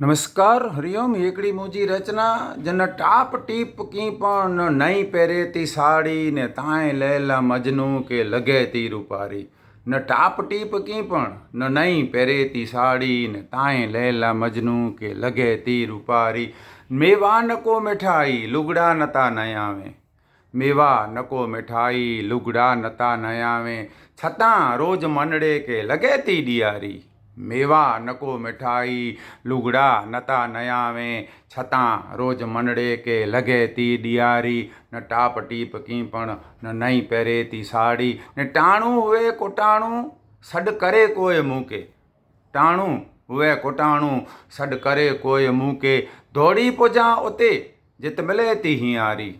નમસ્કાર હરિયમ એકડી મોજી રચના, જન ટાપ ટીપ કી પણ નહીં પહેરેતી સાડી ને તાય લેલા મજનું કે લગે તી રૂપારી. ન ટાપ ટીપ કી પણ ન નહીં પહેરેતી સાડી ને તાય લેલા મજનું કે લગે તી રૂપારી. મેવા નકો મીઠાઈ, લુગડા નતા નયાવે મેવા નકો મીઠાઈ, લુગડા નતા નયાવે છતાં રોજ મંડળે કે લગે તી ડિયારી મેવા નકો મીઠાઈ લુગડા નતા નયાવે છતાં રોજ મનડે કે લગે તી ડિયારી ન ટાપ ટીપ કી પણ ન નહીં પહેરે તી સાડી ને ટાણું હુએ કોટાણું સડ કરે કોઈ મૂકે ટાણું હુએ કોટાણું સડ કરે કોઈ મૂકે દોડી પોજા ઉતે जित मिले ती हींयारी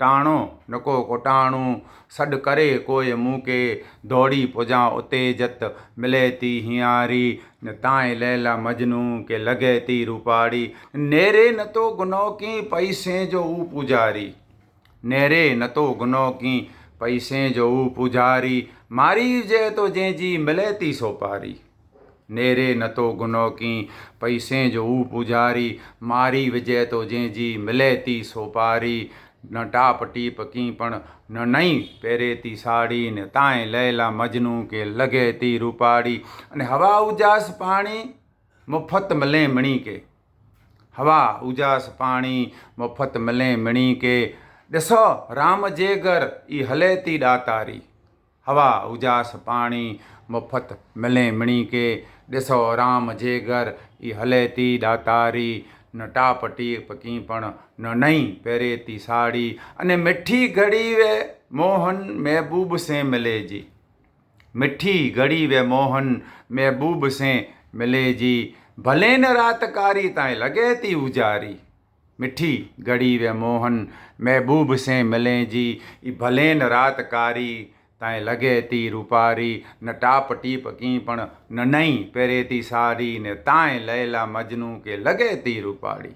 टाणो नको कोटाणूं सॾु करे कोई मूंखे दौड़ी पुॼां उते जत मिले ती हींयारी न ताए लैला मजनू के लॻे ती रूपाड़ी नेरे न तो गुनो की पैसे जो ऊ पुजारी नेरे न तो गुनो की पैसे जो ऊ पुजारी मारी जे तो जंहिंजी मिले ती सोपारी नेरे न तो गुनो की पैसे जो ऊ पुजारी मारी विजय तो जंहिंजी मिले थी सोपारी न टाप टीप की पण न નહીં પહેરેતી સાડી ને તાંય લેલા મજનુ કે લગે તી રૂપાડી અને હવા ઉજાસ પાણી મુફત મળે મણી કે હવા ઉજાસ પાણી મુફત મળે મણી કે ॾिसो राम जे घर ई हले थी ॾातारी हवा उजास पाणी मुफ़्त मिले मिणी के ॾिसो राम जे घर ई हले थी ॾातारी न टाप टीप की पण न नई पहिरे थी साड़ी अने मिठी घड़ी वे मोहन महबूब से मिले जी मिठी घड़ी वे मोहन महबूब से मिले जी भले न रात कारी ताईं लॻे थी उजारी मिठी घड़ी वे मोहन महबूब से मिले जी ई भले न रात कारी તાંય લગે તી રૂપારી, ન ટાપ ટીપ કી પણ ન નહીં પહેરે તી સારી, ને તાંય લયલા મજનું કે લગે તી રૂપાળી.